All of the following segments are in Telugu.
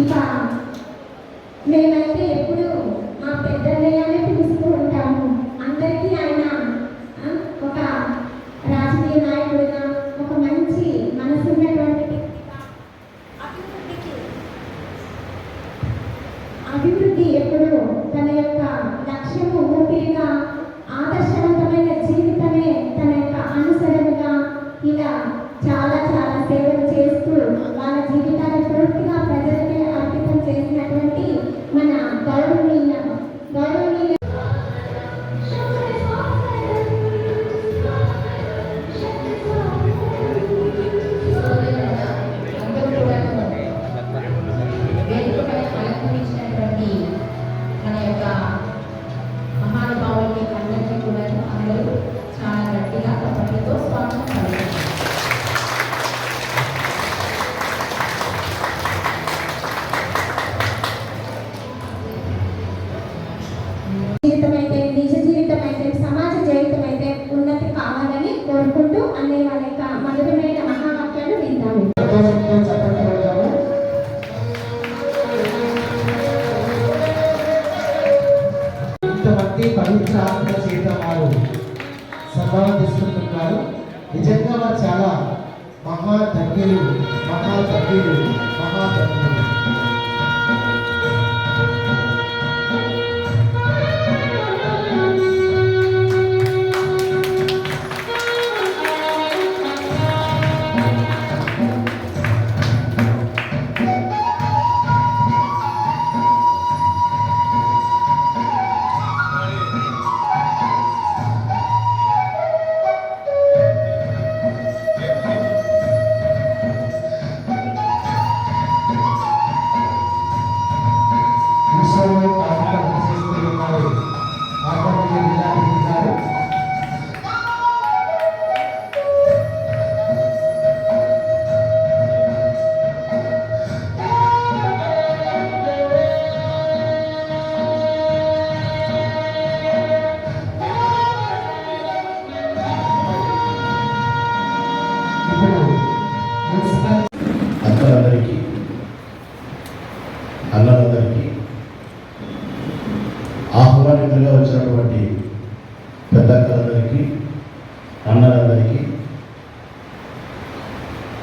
ఇక మేమైతే ఎప్పుడు మా పెద్దన్నయ్యనే పిలుస్తూ ఉంటాము. అందరికీ ఆయన ఒక రాజకీయ నాయకుడిగా ఒక మంచి మనసున్నటువంటి వ్యక్తిగా. అభివృద్ధికి అభివృద్ధి ఎప్పుడు తన యొక్క లక్ష్యము ఊపిరిగా ఆదర్శవంతమైన జీవితమే తన యొక్క అనుసరణగా ఇలా చాలా చాలా సేవలు చేస్తూ వాళ్ళ జీవితాన్ని ఇంతమంది పవిత్ర ఆత్మ చేత వారు సంభావం తీసుకుంటున్నారు నిజంగా వారు చాలా మహా ధన్యులు మహా ధన్యులు మహా ధన్యులు.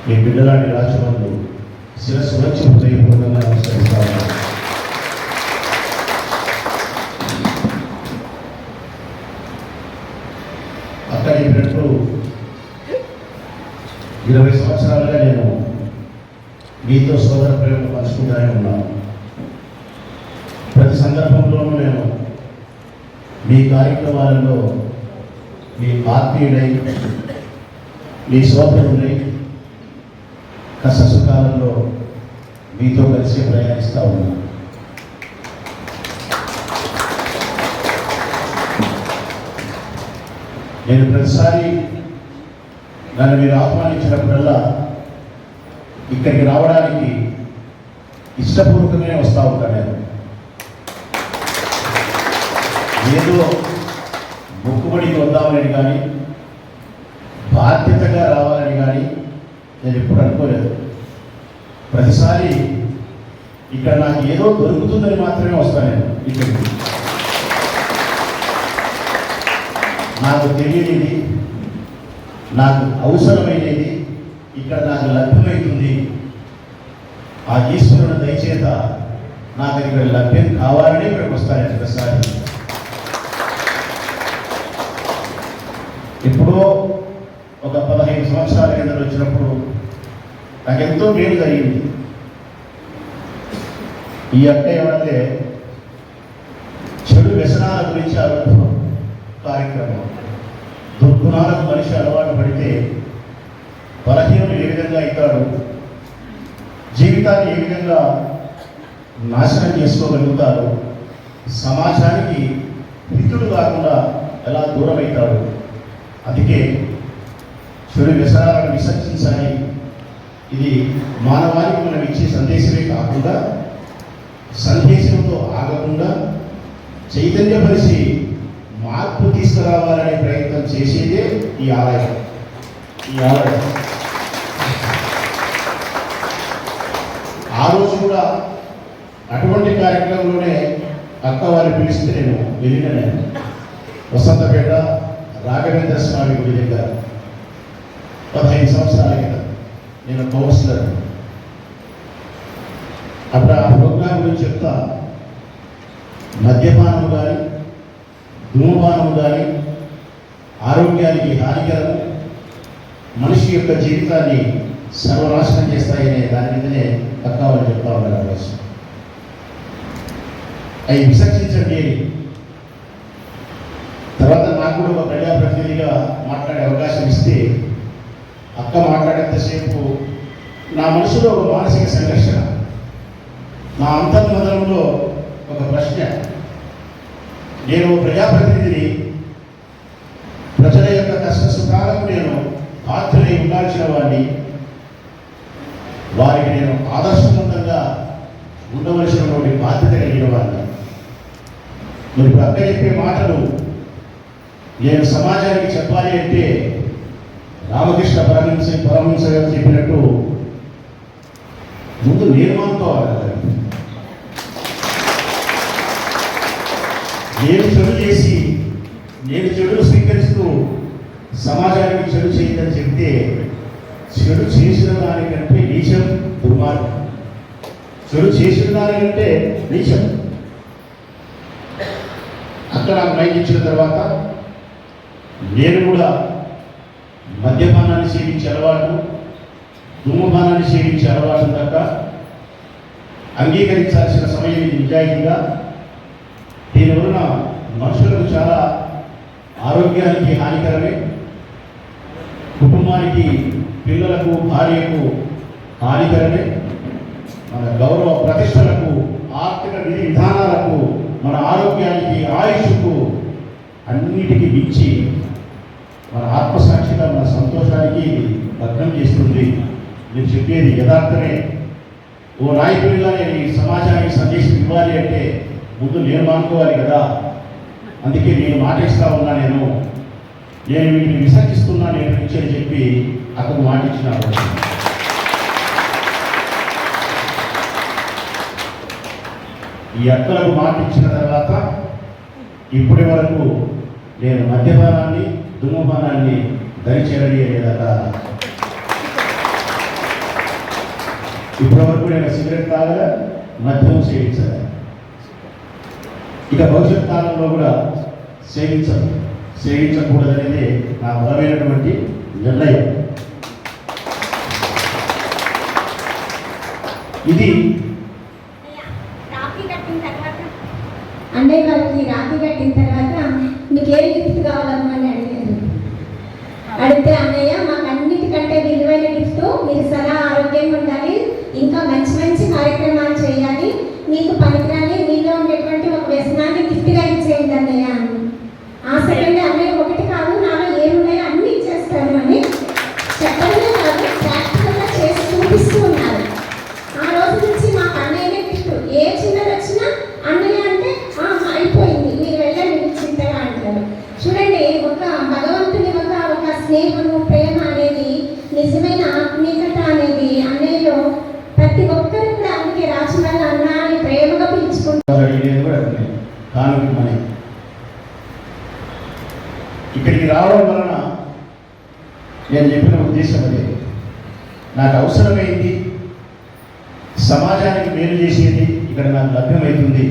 మీ పిల్లలాంటి రాష్ట్రంలో శిరస్సు వచ్చి హృదయపూర్వకంగా నమస్కరిస్తాను. అక్కడ చెప్పినట్టు ఇరవై సంవత్సరాలుగా నేను మీతో సోదర ప్రేమ పంచుకుంటానే ఉన్నాను. ప్రతి సందర్భంలోనూ నేను మీ కార్యక్రమాలలో మీ ఆత్మీయుడై మీ సోదరుడై కష్ట సుఖాలలో మీతో కలిసి ప్రయాణిస్తూ ఉన్నాను నేను ప్రతిసారి నన్ను మీరు ఆహ్వానించినప్పుడల్లా ఇక్కడికి రావడానికి ఇష్టపూర్వకంగానే వస్తూ ఉంటాను నేను. ఏదో మొక్కుబడికి వద్దామని కానీ బాధ్యతగా రావాలని కానీ నేను ఎప్పుడు అనుకోలేదు. ప్రతిసారి ఇక్కడ నాకు ఏదో దొరుకుతుందని మాత్రమే వస్తాను నేను ఇక్కడికి. నాకు తెలియనిది నాకు అవసరమైనది ఇక్కడ నాకు లభ్యమవుతుంది ఆ ఈశ్వరుని దయచేత నాకు ఇక్కడ లభ్యం కావాలని ఇక్కడికి వస్తాను ప్రతిసారి. ఎప్పుడో ఒక పదహైదు సంవత్సరాల కింద వచ్చినప్పుడు నాకు ఎంతో మేలు జరిగింది. ఈ అక్క ఏమంటే చెడు వ్యసనాల గురించి ఆలోచన కార్యక్రమం. దుర్గుణాలకు మనిషి అలవాటు పడితే బలహీనుడు ఏ విధంగా అవుతాడు? జీవితాన్ని ఏ విధంగా నాశనం చేసుకోగలుగుతారు సమాజానికి హితుడు కాకుండా ఎలా దూరం అవుతాడు అందుకే చెడు వ్యసనాలను విసర్జించాలి ఇది మానవానికి మనం ఇచ్చే సందేశమే కాకుండా సందేశంతో ఆగకుండా చైతన్యపరిచి మార్పు తీసుకురావాలనే ప్రయత్నం చేసేదే ఈ ఆలయం. ఈ ఆలయం. ఆ రోజు కూడా అటువంటి కార్యక్రమంలోనే అక్క వారిని పిలిస్తే నేను వెళ్ళిన నేను వసంతపేట రాఘవేంద్ర స్వామి గుడి దగ్గర పదహైదు సంవత్సరాల క్రితం నేను కౌన్సిలర్ అప్పుడు ఆ ప్రోగ్రాం గురించి చెప్తా. మద్యపానం కానీ ధూమపానం కానీ ఆరోగ్యానికి హానికరం మనిషి యొక్క జీవితాన్ని సర్వనాశనం చేస్తాయనే దాని మీదనే పక్కావని చెప్తా ఉన్నారు ఆ అవి విసర్జించండి. తర్వాత నాకు కూడా ఒక ప్రజాప్రతినిధిగా మాట్లాడే అవకాశం ఇస్తే అక్క మాట్లాడేంతసేపు నా మనసులో ఒక మానసిక సంఘర్షణ. నా అంతర్మదనంలో ఒక ప్రశ్న. నేను ప్రజాప్రతినిధిని ప్రజల యొక్క కష్ట సుఖాలకు నేను పాత్రని ఉండాల్సిన వాడిని. వారికి నేను ఆదర్శవంతంగా ఉండవలసినటువంటి బాధ్యత కలిగిన వాడిని. మరి ఇప్పుడు అక్క చెప్పే మాటలు నేను సమాజానికి చెప్పాలి అంటే రామకృష్ణ పరమహంస పరమహంస గారు చెప్పినట్టు ముందు నేను అనుకోవాలి నేను చెడు చేసి నేను చెడును స్వీకరిస్తూ సమాజానికి చెడు చేయదని చెప్తే చెడు చేసిన దానికంటే నీచం దుర్మార్గం. చెడు చేసిన దానికంటే నీచం. అక్కడ నాకు మైక్ ఇచ్చిన తర్వాత నేను కూడా మద్యపానాన్ని సేవించే అలవాటు ధూమపానాన్ని సేవించే అలవాటు తప్ప అంగీకరించాల్సిన సమయం ఇది నిజాయితీగా. దీనివలన మనుషులకు చాలా ఆరోగ్యానికి హానికరమే. కుటుంబానికి పిల్లలకు భార్యకు హానికరమే. మన గౌరవ ప్రతిష్టలకు ఆర్థిక విధి విధానాలకు మన ఆరోగ్యానికి ఆయుష్కు అన్నిటికీ మించి మన ఆత్మసాక్షిగా మన సంతోషానికి ఇది భగ్నం చేస్తుంది. నేను చెప్పేది యథార్థమే. ఓ నాయకుడిగా నేను ఈ సమాజానికి సందేశం ఇవ్వాలి అంటే ముందు నేను మానుకోవాలి కదా? అందుకే నేను మాట ఇస్తా ఉన్నా నేను. నేను వీటిని విసర్జిస్తున్నా నేను నుంచి అని చెప్పి అతను మాట ఇచ్చినాడు. ఈ అక్కలకు మాట ఇచ్చిన తర్వాత ఇప్పటి వరకు నేను మద్యపానాన్ని ధూమపానాన్ని ధరించడని లేదా ఇప్పటివరకు నేను సిగరెట్ తాగలే? మద్యం సేవించాలి. ఇక భవిష్యత్ కాలంలో కూడా సేవించదు సేవించకూడదనేది నా బలమైనటువంటి నిర్ణయం. ఇది రాఖీ అన్నయ్య వాళ్ళకి రాఖీ కట్టిన తర్వాత మీకు ఏ గిఫ్ట్ కావాలమ్మా అని అడిగారు అడిగితే అన్నయ్య మాకు అన్నిటికంటే విలువైన గిఫ్ట్ మీరు సదా ఆరోగ్యంగా ఉండాలి ఇంకా మంచి మంచి కార్యక్రమాలు చేయాలి మీకు పనికిరాని మీలో ఉండేటువంటి ఒక వ్యసనాన్ని గిఫ్ట్గా ఇచ్చేయండి అన్నయ్య అని ఆ సెకండ్ అన్నయ్య ఒకటి కాదు నాలో ఏమున్నాయో అన్ని ఇచ్చేస్తాను అని చెప్పడమే కాదు ప్రాక్టికల్గా చేసి చూపిస్తూ ఉన్నారు అడిగేది కూడా అతనే కానుక మని ఇక్కడికి రావడం వలన నేను చెప్పిన ఉద్దేశం అదే. నాకు అవసరమైంది సమాజానికి మేలు చేసేది ఇక్కడ నాకు లభ్యమవుతుంది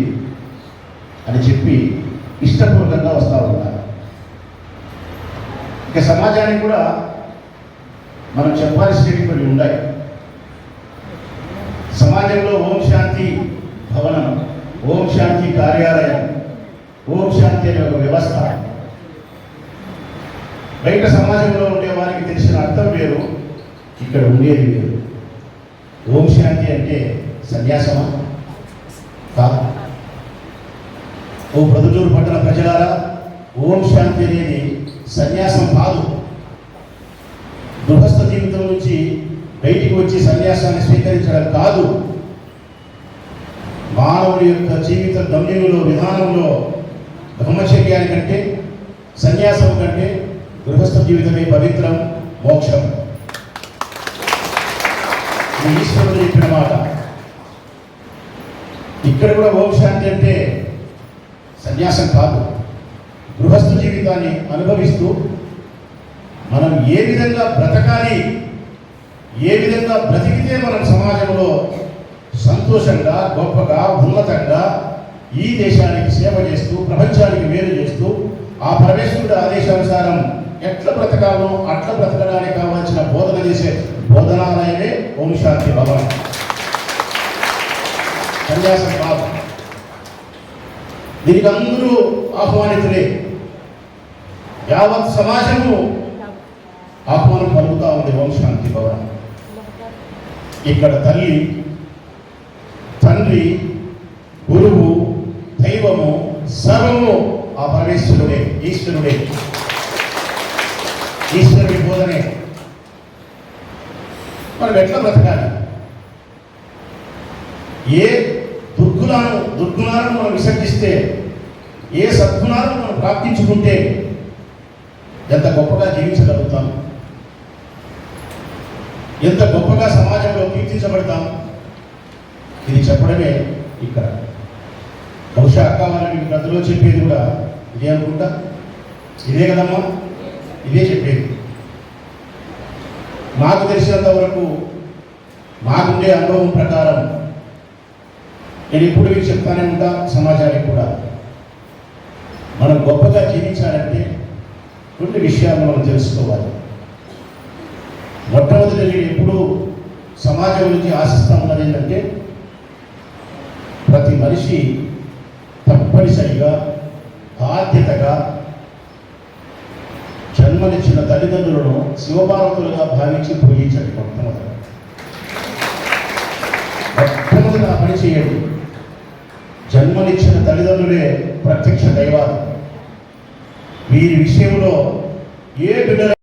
అని చెప్పి ఇష్టపూర్వకంగా వస్తూ ఉన్నారు ఇక సమాజానికి కూడా మనం చెప్పాల్సినవి కొన్ని ఉన్నాయి. సమాజంలో ఓం శాంతి భవనం ఓం శాంతి కార్యాలయం ఓం శాంతి అనే ఒక వ్యవస్థ బయట సమాజంలో ఉండే వారికి తెలిసిన అర్థం వేరు ఇక్కడ ఉండేది వేరు. ఓం శాంతి అంటే సన్యాసమా? కాదు. ఓ ప్రొద్దుటూరు పట్టణ ప్రజలారా ఓం శాంతి అనేది సన్యాసం కాదు. గృహస్థ జీవితం నుంచి బయటికి వచ్చి సన్యాసాన్ని స్వీకరించడం కాదు. మానవుడి యొక్క జీవిత గమ్యములో విధానంలో బ్రహ్మచర్యాన్ని కంటే సన్యాసం కంటే గృహస్థ జీవితమే పవిత్రం మోక్షం. ఈశ్వరుడు చెప్పిన మాట. ఇక్కడ కూడా ఓం అంటే సన్యాసం కాదు. గృహస్థ జీవితాన్ని అనుభవిస్తూ మనం ఏ విధంగా బ్రతకాలి ఏ విధంగా బ్రతికితే మనం సమాజంలో సంతోషంగా గొప్పగా ఉన్నతంగా ఈ దేశానికి సేవ చేస్తూ ప్రపంచానికి మేలు చేస్తూ ఆ పరమేశ్వరుడు ఆదేశానుసారం ఎట్లా బ్రతకాలో అట్లా బ్రతకడానికి కావాల్సిన బోధన చేసే బోధనాలయమే ఓం శాంతి భవనం సన్యాసం కాదు. దీనికి అందరూ ఆహ్వానితులే. యావత్ సమాజము ఆహ్వానం పలుకుతా ఉంది ఓం శాంతి భవనం ఇక్కడ తల్లి తండ్రి గురువు దైవము సర్వము ఆ పరమేశ్వరుడే ఈశ్వరుడే. బోధనే మనం ఎట్లా బ్రతకాలి? ఏ దుర్గుణాలను దుర్గుణాలను మనం విసర్జిస్తే ఏ సద్గుణాలను మనం ప్రాప్తించుకుంటే ఎంత గొప్పగా జీవించగలుగుతాం? ఎంత గొప్పగా సమాజంలో కీర్తించబడతాం? ఇది చెప్పడమే ఇక్కడ. బహుశా అక్క వాళ్ళ మీకు గదిలో చెప్పేది కూడా ఇదే అనుకుంటా? ఇదే కదమ్మా? ఇదే చెప్పేది. నాకు తెలిసినంత వరకు మాకుండే అనుభవం ప్రకారం నేను ఇప్పుడు మీకు చెప్తానే ఉంటా సమాజానికి కూడా. మనం గొప్పగా జీవించాలంటే కొన్ని విషయాలు మనం తెలుసుకోవాలి. మొట్టమొదటి నేను ఎప్పుడు సమాజం నుంచి ఆశిస్తా ఉన్నది ఏంటంటే ప్రతి మనిషి తప్పనిసరిగా బాధ్యతగా జన్మనిచ్చిన తల్లిదండ్రులను శివభారతులుగా భావించి పూజించండి మొట్టమొదట. మొట్టమొదట ఆ పని చేయండి. జన్మనిచ్చిన తల్లిదండ్రులే ప్రత్యక్ష దైవాలు. వీరి విషయంలో ఏ బిడ్డ